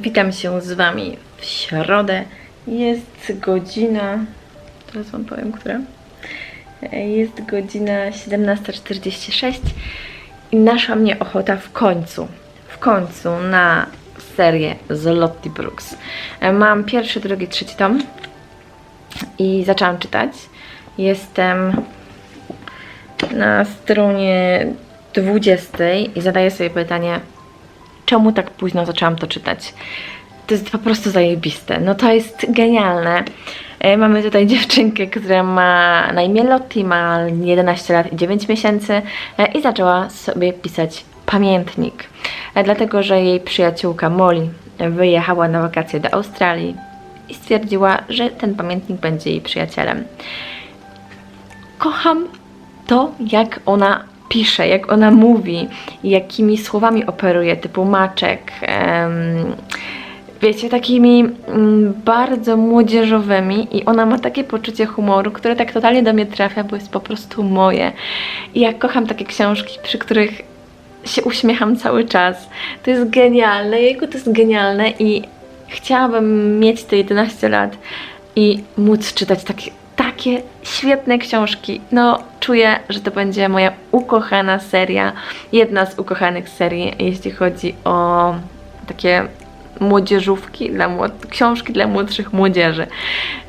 Witam się z Wami w środę. Jest godzina. Teraz Wam powiem, która. Jest godzina 17.46 i naszła mnie ochota w końcu, w końcu na serię z Lottie Brooks. Mam pierwszy, drugi, trzeci tom i zaczęłam czytać. Jestem na stronie 20 i zadaję sobie pytanie, czemu tak późno zaczęłam to czytać. To jest po prostu zajebiste. No to jest genialne. E, Mamy tutaj dziewczynkę, która ma na imię Lottie, ma 11 lat i 9 miesięcy e, i zaczęła sobie pisać pamiętnik. E, Dlatego, że jej przyjaciółka Molly wyjechała na wakacje do Australii i stwierdziła, że ten pamiętnik będzie jej przyjacielem. Kocham to, jak ona pisze, jak ona mówi, jakimi słowami operuje, typu maczek, em, wiecie, takimi mm, bardzo młodzieżowymi i ona ma takie poczucie humoru, które tak totalnie do mnie trafia, bo jest po prostu moje. I ja kocham takie książki, przy których się uśmiecham cały czas. To jest genialne, jego to jest genialne i chciałabym mieć te 11 lat i móc czytać takie, takie świetne książki. No, czuję, że to będzie moja ukochana seria, jedna z ukochanych serii, jeśli chodzi o takie młodzieżówki, dla młod- książki dla młodszych młodzieży.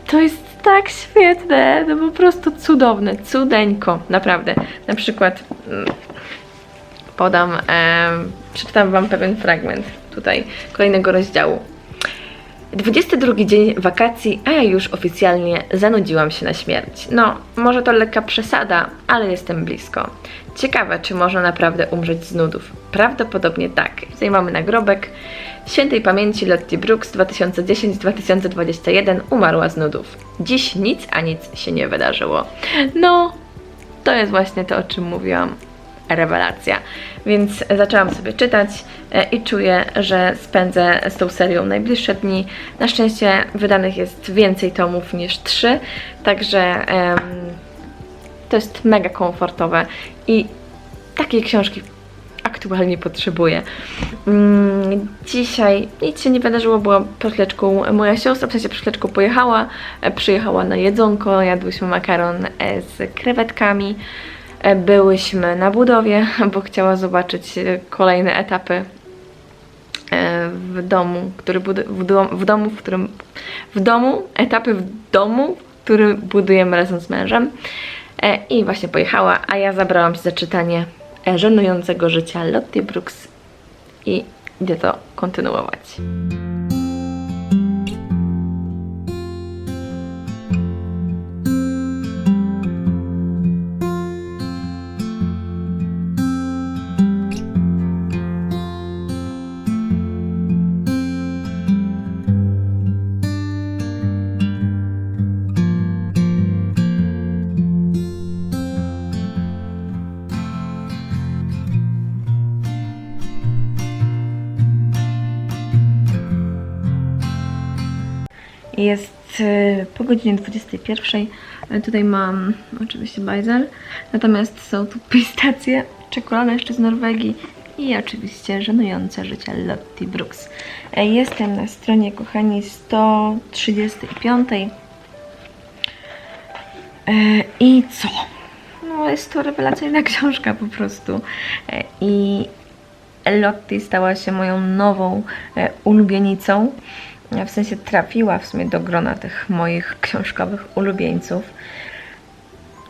To jest tak świetne, no po prostu cudowne, cudeńko, naprawdę. Na przykład mm, podam, em, przeczytam Wam pewien fragment tutaj kolejnego rozdziału. 22 dzień wakacji, a ja już oficjalnie zanudziłam się na śmierć. No, może to lekka przesada, ale jestem blisko. Ciekawe, czy można naprawdę umrzeć z nudów. Prawdopodobnie tak. Tutaj mamy nagrobek. Świętej pamięci Lottie Brooks 2010-2021 umarła z nudów. Dziś nic a nic się nie wydarzyło. No, to jest właśnie to, o czym mówiłam. Rewelacja. Więc zaczęłam sobie czytać e, i czuję, że spędzę z tą serią najbliższe dni. Na szczęście wydanych jest więcej tomów niż trzy, także em, to jest mega komfortowe i takiej książki aktualnie potrzebuję. Mm, Dzisiaj nic się nie wydarzyło, była przed moja siostra, w sensie przed pojechała, e, przyjechała na jedzonko, jadłyśmy makaron e, z krewetkami. E, Byłyśmy na budowie, bo chciała zobaczyć e, kolejne etapy e, w domu, który w, dom- w domu, w którym w domu, etapy w domu, który budujemy razem z mężem. I właśnie pojechała, a ja zabrałam się za czytanie żenującego życia Lottie Brooks i idę to kontynuować. Godzinie 21. E, Tutaj mam oczywiście bajzel, natomiast są tu pistacje, czekolada jeszcze z Norwegii i oczywiście żenujące życie Lottie Brooks. E, Jestem na stronie, kochani, 135. E, I co? No, jest to rewelacyjna książka po prostu. E, I Lottie stała się moją nową ulubienicą. E, W sensie trafiła w sumie do grona tych moich książkowych ulubieńców.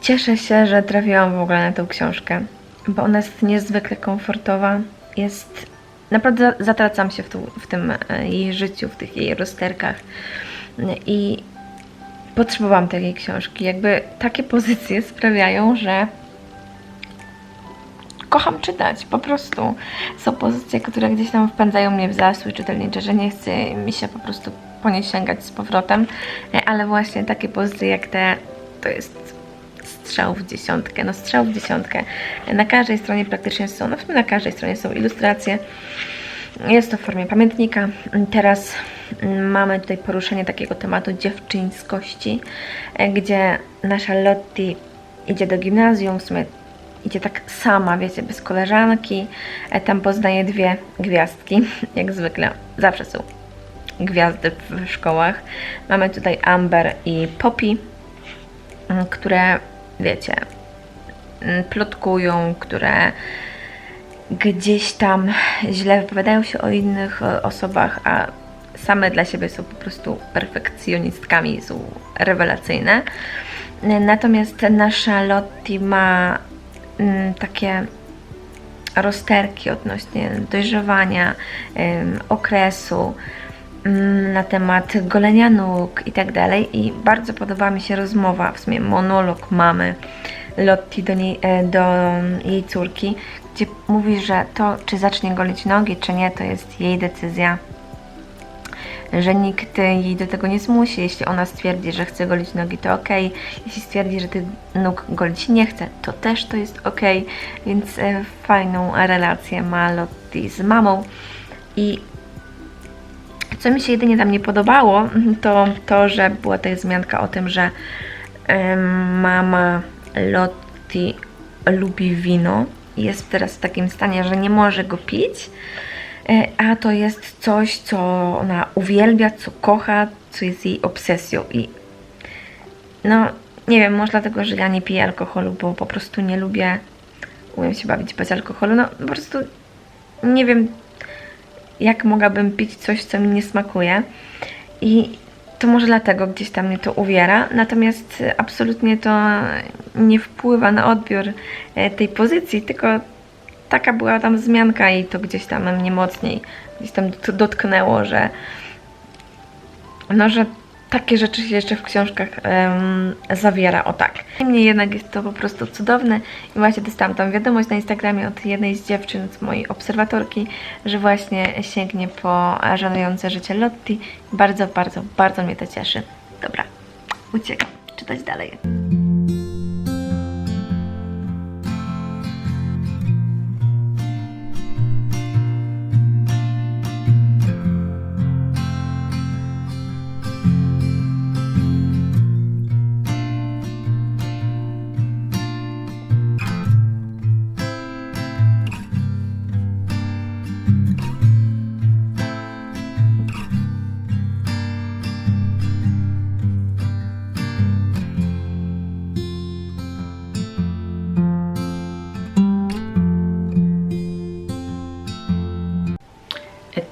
Cieszę się, że trafiłam w ogóle na tę książkę, bo ona jest niezwykle komfortowa. Jest. Naprawdę za- zatracam się w, tu, w tym e, jej życiu, w tych jej rozterkach. I potrzebowałam takiej książki. Jakby takie pozycje sprawiają, że kocham czytać, po prostu. Są pozycje, które gdzieś tam wpędzają mnie w zasój czytelniczy, że nie chce mi się po prostu po nie sięgać z powrotem, E, ale właśnie takie pozycje jak te, to jest strzał w dziesiątkę, no strzał w dziesiątkę. E, Na każdej stronie praktycznie są, no na każdej stronie są ilustracje. Jest to w formie pamiętnika. Teraz mm, mamy tutaj poruszenie takiego tematu dziewczyńskości, e, gdzie nasza Lottie idzie do gimnazjum, w sumie idzie tak sama, wiecie, bez koleżanki. E, Tam poznaje dwie gwiazdki, jak zwykle. Zawsze są gwiazdy w szkołach. Mamy tutaj Amber i Poppy, mm, które, wiecie, mm, plotkują, które gdzieś tam źle wypowiadają się o innych osobach, a same dla siebie są po prostu perfekcjonistkami, są rewelacyjne. Natomiast nasza Lottie ma takie rozterki odnośnie dojrzewania, okresu, ym, na temat golenia nóg i tak dalej. I bardzo podoba mi się rozmowa, w sumie monolog mamy Lotti do, niej, e, do jej córki, gdzie mówi, że to, czy zacznie golić nogi, czy nie, to jest jej decyzja że nikt jej do tego nie zmusi. Jeśli ona stwierdzi, że chce golić nogi, to ok. Jeśli stwierdzi, że tych nóg golić nie chce, to też to jest ok. Więc e, fajną relację ma Lottie z mamą. I co mi się jedynie tam nie podobało, to to, że była ta wzmianka o tym, że mama Lottie lubi wino. Jest teraz w takim stanie, że nie może go pić a to jest coś, co ona uwielbia, co kocha, co jest jej obsesją i no, nie wiem, może dlatego, że ja nie piję alkoholu, bo po prostu nie lubię umiem się bawić bez alkoholu, no po prostu nie wiem, jak mogłabym pić coś, co mi nie smakuje. I to może dlatego gdzieś tam mnie to uwiera, natomiast absolutnie to nie wpływa na odbiór e, tej pozycji, tylko taka była tam wzmianka i to gdzieś tam mnie mocniej gdzieś tam dotknęło, że no, że takie rzeczy się jeszcze w książkach um, zawiera, o tak. Niemniej jednak jest to po prostu cudowne i właśnie dostałam tam wiadomość na Instagramie od jednej z dziewczyn, z mojej obserwatorki, że właśnie sięgnie po żenujące życie Lotti. Bardzo, bardzo, bardzo mnie to cieszy. Dobra, uciekam, czytać dalej.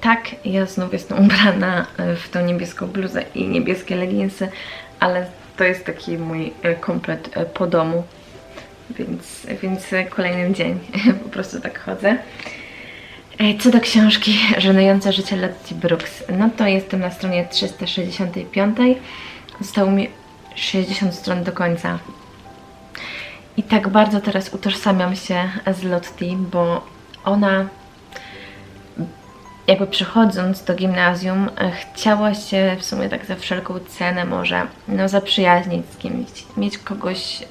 Tak, ja znów jestem ubrana w tą niebieską bluzę i niebieskie leginsy, ale to jest taki mój e, komplet e, po domu, więc, więc kolejny dzień po prostu tak chodzę. E, co do książki Żenujące życie Lottie Brooks, no to jestem na stronie 365. Zostało mi 60 stron do końca. I tak bardzo teraz utożsamiam się z Lottie, bo ona jakby przychodząc do gimnazjum, e, chciała się w sumie tak za wszelką cenę może no, zaprzyjaźnić z kimś, mieć kogoś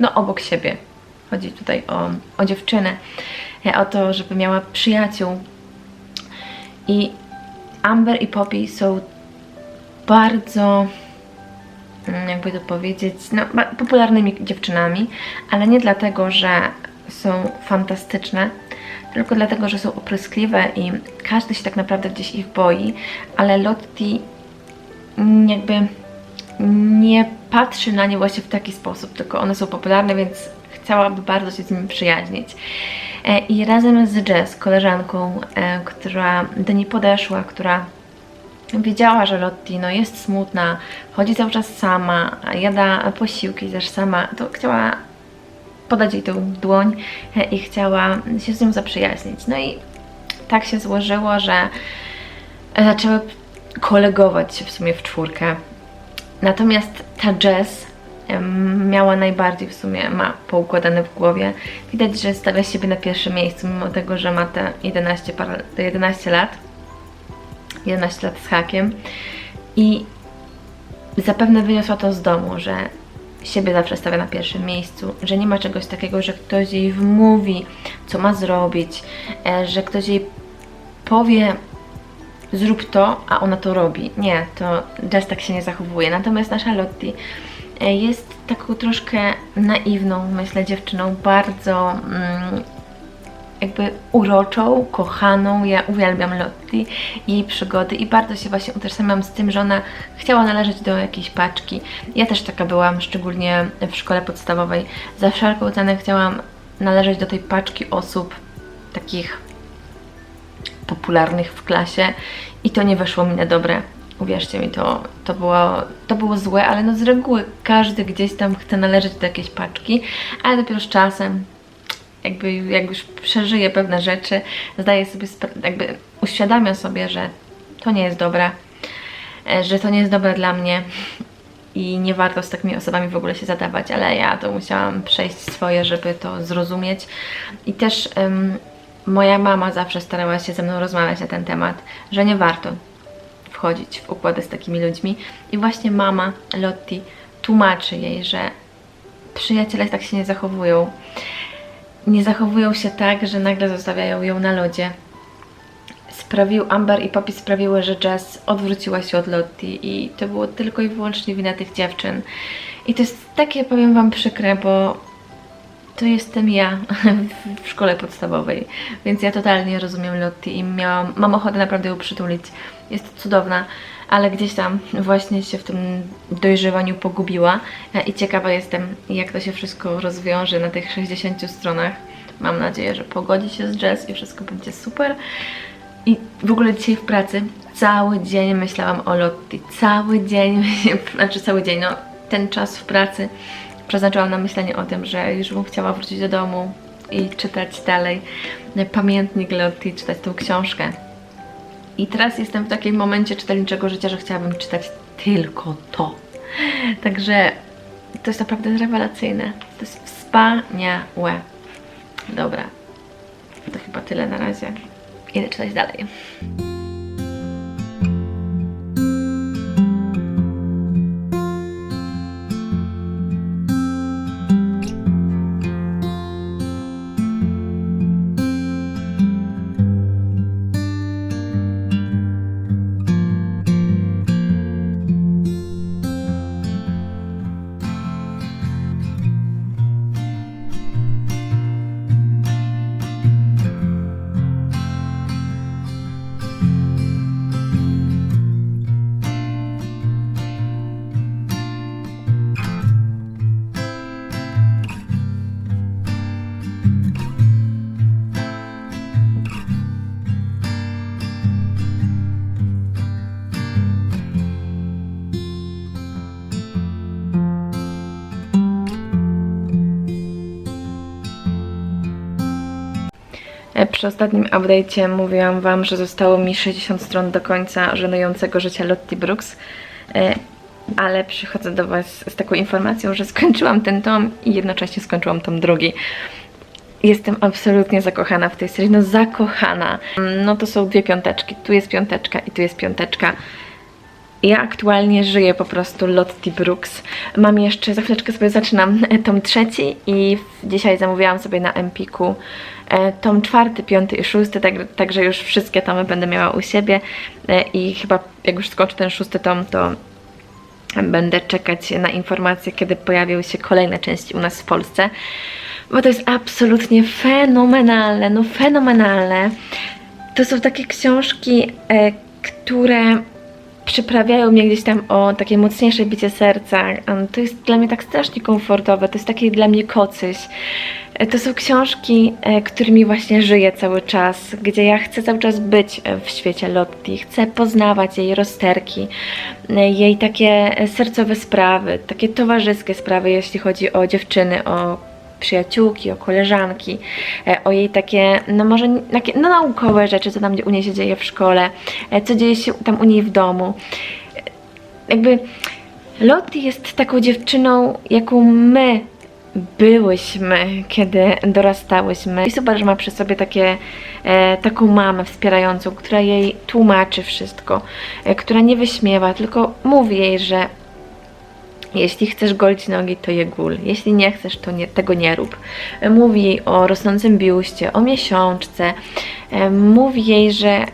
no, obok siebie. Chodzi tutaj o, o dziewczynę, e, o to, żeby miała przyjaciół. I Amber i Poppy są bardzo, mm, jakby to powiedzieć, no, popularnymi dziewczynami, ale nie dlatego, że są fantastyczne, tylko dlatego, że są opryskliwe i każdy się tak naprawdę gdzieś ich boi, ale Lottie jakby nie patrzy na nie właśnie w taki sposób, tylko one są popularne, więc chciałaby bardzo się z nimi przyjaźnić. E, I razem z Jess, koleżanką, e, która do niej podeszła, która wiedziała, że Lottie no, jest smutna, chodzi cały czas sama, jada posiłki też sama, to chciała podać jej tę dłoń e, i chciała się z nią zaprzyjaźnić. No i tak się złożyło, że zaczęły kolegować się w sumie w czwórkę. Natomiast ta Jess miała najbardziej w sumie, ma poukładane w głowie. Widać, że stawia siebie na pierwszym miejscu, mimo tego, że ma te 11, 11 lat. 11 lat z hakiem. I zapewne wyniosła to z domu, że siebie zawsze stawia na pierwszym miejscu, że nie ma czegoś takiego, że ktoś jej wmówi, co ma zrobić, e, że ktoś jej powie zrób to, a ona to robi. Nie, to Jess tak się nie zachowuje. Natomiast nasza Lottie e, jest taką troszkę naiwną, myślę, dziewczyną, bardzo mm, jakby uroczą, kochaną. Ja uwielbiam Lotti jej przygody i bardzo się właśnie utożsamiam z tym, że ona chciała należeć do jakiejś paczki. Ja też taka byłam, szczególnie w szkole podstawowej. Za wszelką cenę chciałam należeć do tej paczki osób takich popularnych w klasie i to nie wyszło mi na dobre. Uwierzcie mi, to, to, było, to było złe, ale no z reguły każdy gdzieś tam chce należeć do jakiejś paczki, ale dopiero z czasem jakby jak już przeżyje pewne rzeczy, zdaje sobie, jakby uświadamia sobie, że to nie jest dobre, e, że to nie jest dobre dla mnie i nie warto z takimi osobami w ogóle się zadawać, ale ja to musiałam przejść swoje, żeby to zrozumieć. I też moja mama zawsze starała się ze mną rozmawiać na ten temat, że nie warto wchodzić w układy z takimi ludźmi. I właśnie mama Lotti tłumaczy jej, że przyjaciele tak się nie zachowują, nie zachowują się tak, że nagle zostawiają ją na lodzie. Sprawił, Amber i Poppy sprawiły, że Jess odwróciła się od Lottie i to było tylko i wyłącznie wina tych dziewczyn. I to jest takie, powiem Wam, przykre, bo to jestem ja w szkole podstawowej, więc ja totalnie rozumiem Lottie i miałam, mam ochotę naprawdę ją przytulić. Jest cudowna, ale gdzieś tam właśnie się w tym dojrzewaniu pogubiła E, i ciekawa jestem, jak to się wszystko rozwiąże na tych 60 stronach. Mam nadzieję, że pogodzi się z Jazz i wszystko będzie super. I w ogóle dzisiaj w pracy cały dzień myślałam o Lotti. Cały dzień, znaczy cały dzień, no ten czas w pracy przeznaczyłam na myślenie o tym, że już bym chciała wrócić do domu i czytać dalej pamiętnik Lotti, czytać tą książkę. I teraz jestem w takim momencie czytelniczego życia, że chciałabym czytać tylko to. Także to jest naprawdę rewelacyjne. To jest wspaniałe. Dobra, to chyba tyle na razie. Idę czytać dalej. Przy ostatnim update'cie mówiłam Wam, że zostało mi 60 stron do końca żenującego życia Lottie Brooks, E, ale przychodzę do Was z taką informacją, że skończyłam ten tom i jednocześnie skończyłam tom drugi. Jestem absolutnie zakochana w tej serii, no zakochana. No to są dwie piąteczki, tu jest piąteczka i tu jest piąteczka. Ja aktualnie żyję po prostu Lottie Brooks. Mam jeszcze, za chwileczkę sobie zaczynam tom trzeci i dzisiaj zamówiłam sobie na Empiku tom czwarty, piąty i szósty, tak, także już wszystkie tomy będę miała u siebie e, i chyba jak już skończę ten szósty tom, to będę czekać na informacje, kiedy pojawią się kolejne części u nas w Polsce, bo to jest absolutnie fenomenalne, no fenomenalne. To są takie książki, e, które przyprawiają mnie gdzieś tam o takie mocniejsze bicie serca. To jest dla mnie tak strasznie komfortowe, to jest takie dla mnie kocyś. E, To są książki, e, którymi właśnie żyję cały czas, gdzie ja chcę cały czas być e, w świecie Lottie, chcę poznawać jej rozterki, jej takie sercowe sprawy, takie towarzyskie sprawy, jeśli chodzi o dziewczyny, o przyjaciółki, o koleżanki, e, o jej takie, no może takie, no naukowe rzeczy, co tam u niej się dzieje w szkole, e, co dzieje się tam u niej w domu. E, Jakby Lottie jest taką dziewczyną, jaką my byłyśmy, kiedy dorastałyśmy. I super, że ma przy sobie takie, e, taką mamę wspierającą, która jej tłumaczy wszystko, e, która nie wyśmiewa, tylko mówi jej, że jeśli chcesz golić nogi, to je gól. Jeśli nie chcesz, to nie, tego nie rób. Mówi o rosnącym biuście, o miesiączce. Mówi jej, że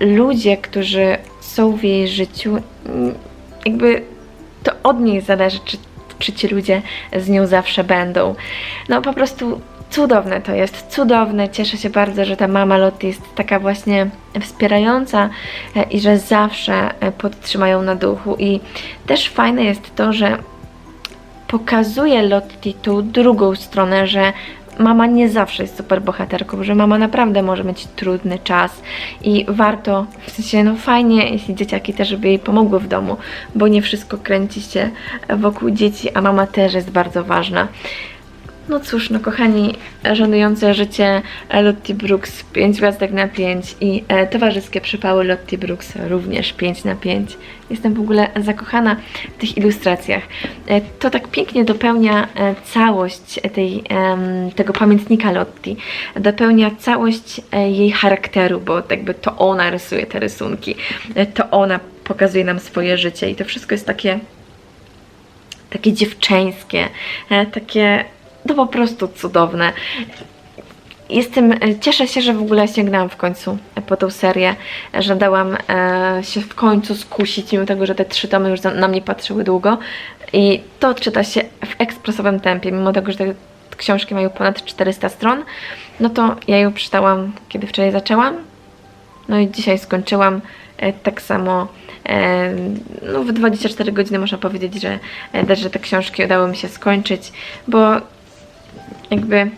ludzie, którzy są w jej życiu, jakby to od niej zależy, czy, czy ci ludzie z nią zawsze będą. No po prostu Cudowne to jest, cudowne. Cieszę się bardzo, że ta mama Lottie jest taka właśnie wspierająca e, i że zawsze e, podtrzymają na duchu. I też fajne jest to, że pokazuje Lottie tą drugą stronę, że mama nie zawsze jest super bohaterką, że mama naprawdę może mieć trudny czas i warto, w sensie no fajnie, jeśli dzieciaki też by jej pomogły w domu, bo nie wszystko kręci się wokół dzieci, a mama też jest bardzo ważna. No cóż, no kochani, żenujące życie Lottie Brooks 5 gwiazdek na 5 i e, towarzyskie przypały Lottie Brooks również 5 na 5. Jestem w ogóle zakochana w tych ilustracjach. E, to tak pięknie dopełnia e, całość tej, em, tego pamiętnika Lottie. Dopełnia całość e, jej charakteru, bo jakby to ona rysuje te rysunki. E, to ona pokazuje nam swoje życie i to wszystko jest takie takie dziewczęskie, e, takie to po prostu cudowne. Jestem, e, cieszę się, że w ogóle sięgnęłam w końcu po tą serię, że dałam e, się w końcu skusić, mimo tego, że te trzy tomy już na mnie patrzyły długo. I to czyta się w ekspresowym tempie, mimo tego, że te książki mają ponad 400 stron, no to ja ją przeczytałam, kiedy wczoraj zaczęłam, no i dzisiaj skończyłam e, tak samo. e, No, w 24 godziny można powiedzieć, że, e, że te książki udało mi się skończyć, bo jakby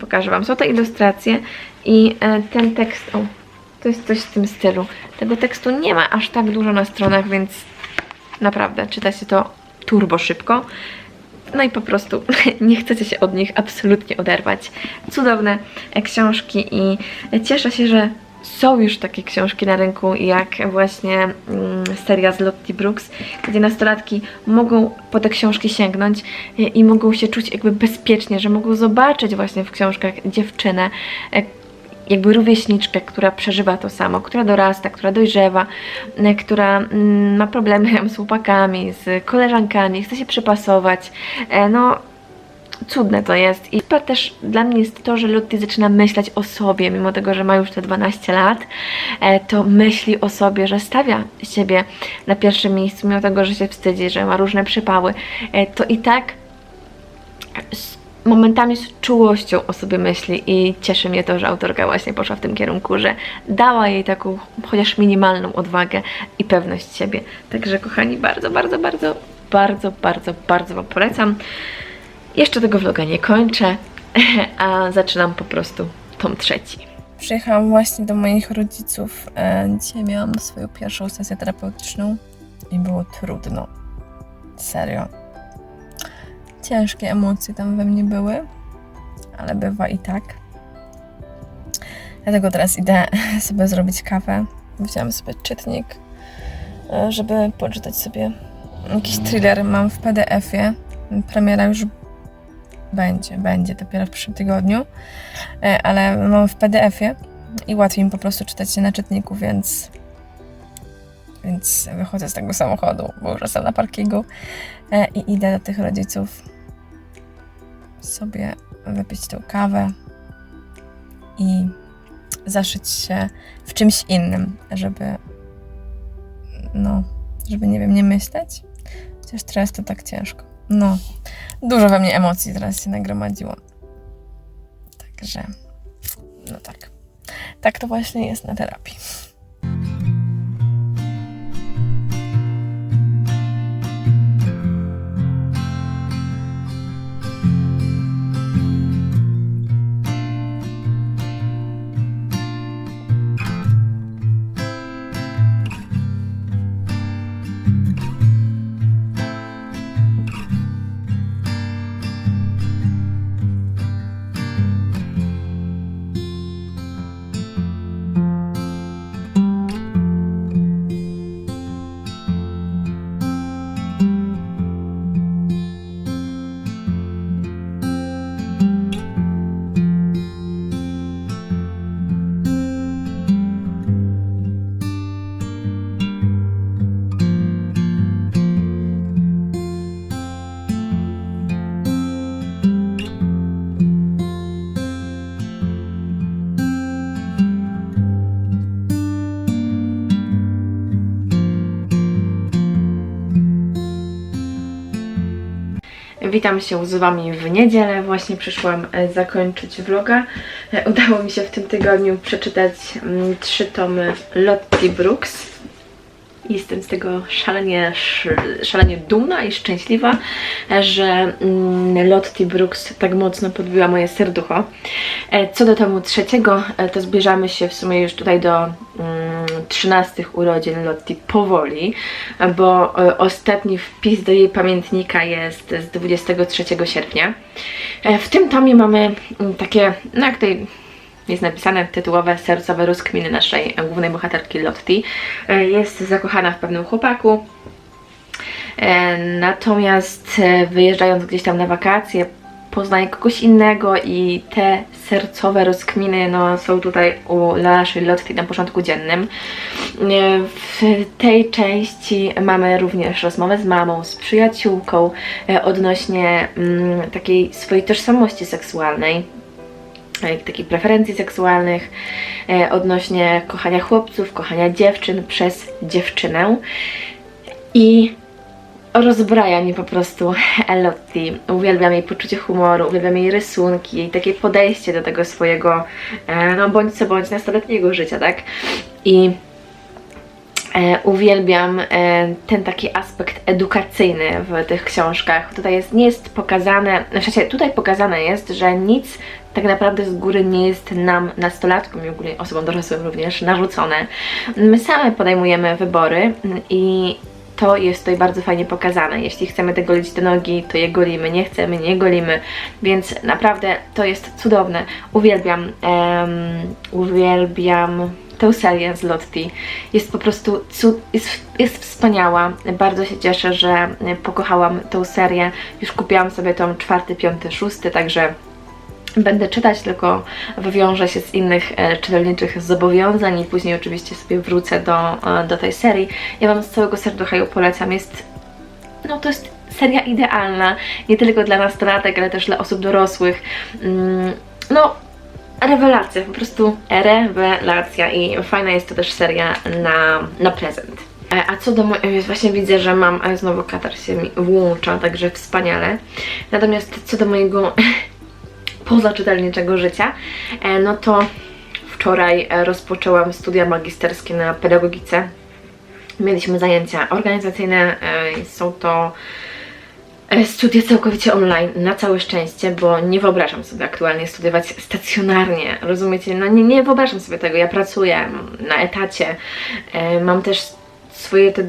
pokażę Wam. Są to ilustracje i e, ten tekst, o, to jest coś w tym stylu. Tego tekstu nie ma aż tak dużo na stronach, więc naprawdę czyta się to turbo szybko. No i po prostu nie chcecie się od nich absolutnie oderwać. Cudowne e, książki i cieszę się, że są już takie książki na rynku, jak właśnie mm, seria z Lottie Brooks, gdzie nastolatki mogą po te książki sięgnąć i, i mogą się czuć jakby bezpiecznie, że mogą zobaczyć właśnie w książkach dziewczynę, e, jakby rówieśniczkę, która przeżywa to samo, która dorasta, która dojrzewa, e, która mm, ma problemy z chłopakami, z koleżankami, chce się przypasować. E, No, cudne to jest. I super też dla mnie jest to, że Lottie zaczyna myśleć o sobie, mimo tego, że ma już te 12 lat, e, to myśli o sobie, że stawia siebie na pierwszym miejscu, mimo tego, że się wstydzi, że ma różne przypały, e, to i tak momentami z czułością o sobie myśli i cieszy mnie to, że autorka właśnie poszła w tym kierunku, że dała jej taką chociaż minimalną odwagę i pewność siebie. Także kochani, bardzo, bardzo, bardzo, bardzo, bardzo, bardzo Wam polecam. Jeszcze tego vloga nie kończę, a zaczynam po prostu tom trzeci. Przyjechałam właśnie do moich rodziców. E, Dzisiaj miałam swoją pierwszą sesję terapeutyczną i było trudno. Serio. Ciężkie emocje tam we mnie były, ale bywa i tak. Dlatego teraz idę sobie zrobić kawę. Wziąłem sobie czytnik, e, żeby poczytać sobie jakiś thriller. Mam w PDF-ie. Premiera już będzie, będzie dopiero w przyszłym tygodniu, E, ale mam w PDF-ie i łatwiej mi po prostu czytać się na czytniku, więc więc wychodzę z tego samochodu, bo już jestem na parkingu e, i idę do tych rodziców sobie wypić tą kawę i zaszyć się w czymś innym, żeby no, żeby nie wiem, nie myśleć. Chociaż teraz to tak ciężko. No, dużo we mnie emocji teraz się nagromadziło. Także, no tak. Tak to właśnie jest na terapii. Witam się z Wami w niedzielę. Właśnie przyszłam e, zakończyć vloga. E, Udało mi się w tym tygodniu przeczytać mm, trzy tomy Lottie Brooks. Jestem z tego szalenie, sz- szalenie dumna i szczęśliwa, e, że mm, Lottie Brooks tak mocno podbiła moje serducho. Co do tomu trzeciego, to zbliżamy się w sumie już tutaj do mm, 13 urodzin Lottie powoli, bo e, ostatni wpis do jej pamiętnika jest z 23 sierpnia. E, W tym tomie mamy mm, takie, no jak tutaj jest napisane, tytułowe sercowe rozkminy naszej głównej bohaterki Lottie. E, Jest zakochana w pewnym chłopaku, Natomiast wyjeżdżając gdzieś tam na wakacje, poznaje kogoś innego i te sercowe rozkminy no, są tutaj u naszej Lottie na porządku dziennym. E, W tej części mamy również rozmowę z mamą, z przyjaciółką e, odnośnie mm, takiej swojej tożsamości seksualnej e, takich preferencji seksualnych, odnośnie kochania chłopców, kochania dziewczyn przez dziewczynę. I rozbraja mnie po prostu Elottie. Uwielbiam jej poczucie humoru, uwielbiam jej rysunki, jej takie podejście do tego swojego, e, no bądź co bądź, nastoletniego życia, tak? I e, uwielbiam e, ten taki aspekt edukacyjny w tych książkach. Tutaj jest, nie jest pokazane, w sensie tutaj pokazane jest, że nic tak naprawdę z góry nie jest nam, nastolatkom i ogólnie osobom dorosłym również, narzucone. My same podejmujemy wybory i to jest tutaj bardzo fajnie pokazane. Jeśli chcemy te golić te nogi, to je golimy, nie chcemy, nie golimy, więc naprawdę to jest cudowne. Uwielbiam, em, uwielbiam tę serię z Lottie. Jest po prostu cud, jest, jest wspaniała. Bardzo się cieszę, że pokochałam tę serię. Już kupiłam sobie tą czwarty, piąty, szósty, także Będę czytać, tylko wywiążę się z innych e, czytelniczych zobowiązań i później oczywiście sobie wrócę do, e, do tej serii. Ja Wam z całego serducha ją polecam. Jest, no to jest seria idealna, nie tylko dla nastolatek, ale też dla osób dorosłych. Mm, no, rewelacja, po prostu rewelacja i fajna jest to też seria na, na prezent. E, A co do mojego, właśnie widzę, że mam, a znowu katar się mi włącza, także wspaniale. Natomiast co do mojego pozaczytelniczego życia, e, no to wczoraj e, rozpoczęłam studia magisterskie na pedagogice. Mieliśmy zajęcia organizacyjne, e, są to studia całkowicie online, na całe szczęście, bo nie wyobrażam sobie aktualnie studiować stacjonarnie, rozumiecie? No nie, nie wyobrażam sobie tego, ja pracuję na etacie, mam też swoje te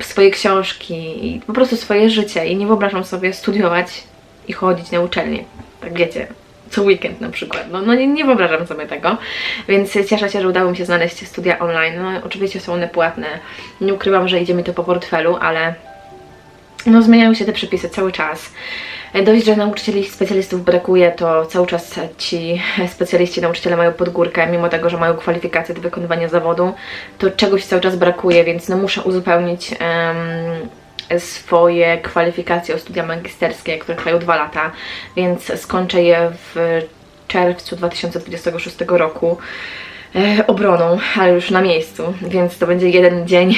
swoje książki i po prostu swoje życie i nie wyobrażam sobie studiować i chodzić na uczelnię. Tak wiecie, co weekend na przykład. No, no nie, nie wyobrażam sobie tego, więc cieszę się, że udało mi się znaleźć studia online. No oczywiście są one płatne. Nie ukrywam, że idzie mi to po portfelu, ale no zmieniają się te przepisy cały czas. Dość, że nauczycieli specjalistów brakuje, to cały czas ci specjaliści, nauczyciele mają podgórkę, mimo tego, że mają kwalifikacje do wykonywania zawodu, to czegoś cały czas brakuje, więc no muszę uzupełnić em, swoje kwalifikacje o studia magisterskie, które trwają dwa lata, więc skończę je w czerwcu 2026 roku e, obroną, ale już na miejscu, więc to będzie jeden dzień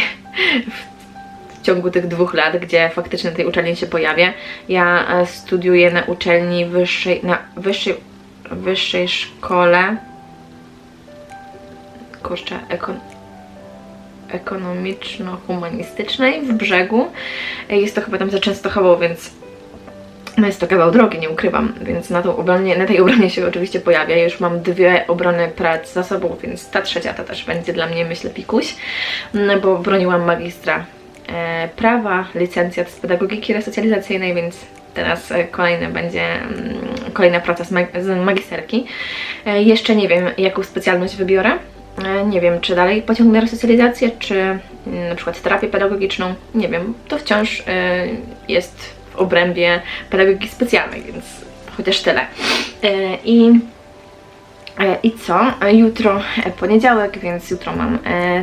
w ciągu tych dwóch lat, gdzie faktycznie na tej uczelni się pojawię. Ja e, studiuję na uczelni wyższej, na wyższej, wyższej szkole kurczę, ekon, ekonomiczno-humanistycznej w brzegu. E, Jest to chyba tam za Częstochową, więc no jest to kawał drogi, nie ukrywam, więc na, tą obronie, na tej obronie się oczywiście pojawia. Ja Już mam dwie obrony prac za sobą, więc ta trzecia to też będzie dla mnie, myślę, pikuś, no bo broniłam magistra e, prawa, licencjat z pedagogiki resocjalizacyjnej, więc teraz e, kolejny będzie mm, kolejna praca z, mag- z magisterki. Jeszcze nie wiem, jaką specjalność wybiorę. E, Nie wiem, czy dalej pociągnę resocjalizację, czy mm, na przykład terapię pedagogiczną. Nie wiem, to wciąż e, jest w obrębie pedagogiki specjalnej, więc chociaż tyle. E, I I co? Jutro poniedziałek, więc jutro mam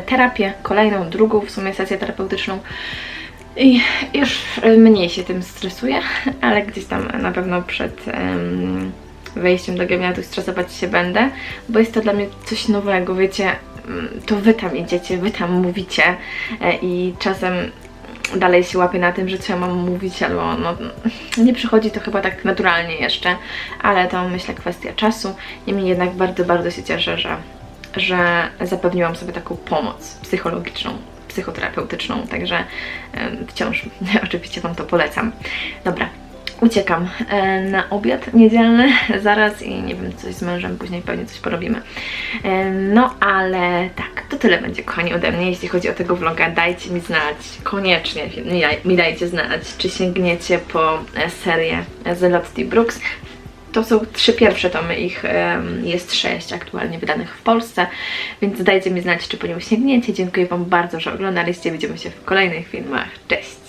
terapię, kolejną, drugą w sumie sesję terapeutyczną. I już mniej się tym stresuję, ale gdzieś tam na pewno przed em, wejściem do gabinetu stresować się będę, bo jest to dla mnie coś nowego, wiecie, mm, to wy tam idziecie, wy tam mówicie e, i czasem dalej się łapię na tym, że co ja mam mówić, albo no, nie przychodzi to chyba tak naturalnie jeszcze, ale to myślę kwestia czasu. Niemniej jednak bardzo, bardzo się cieszę, że, że zapewniłam sobie taką pomoc psychologiczną, psychoterapeutyczną, także wciąż oczywiście Wam to polecam. Dobra, uciekam e, na obiad niedzielny zaraz i nie wiem, coś z mężem, później pewnie coś porobimy. E, No ale tak, to tyle będzie kochani ode mnie, jeśli chodzi o tego vloga. Dajcie mi znać, koniecznie mi daj- mi dajcie znać, czy sięgniecie po e, serię z Lottie Brooks. To są trzy pierwsze tomy, ich jest sześć aktualnie wydanych w Polsce, więc dajcie mi znać, czy po nią sięgniecie. Dziękuję Wam bardzo, że oglądaliście. Widzimy się w kolejnych filmach. Cześć!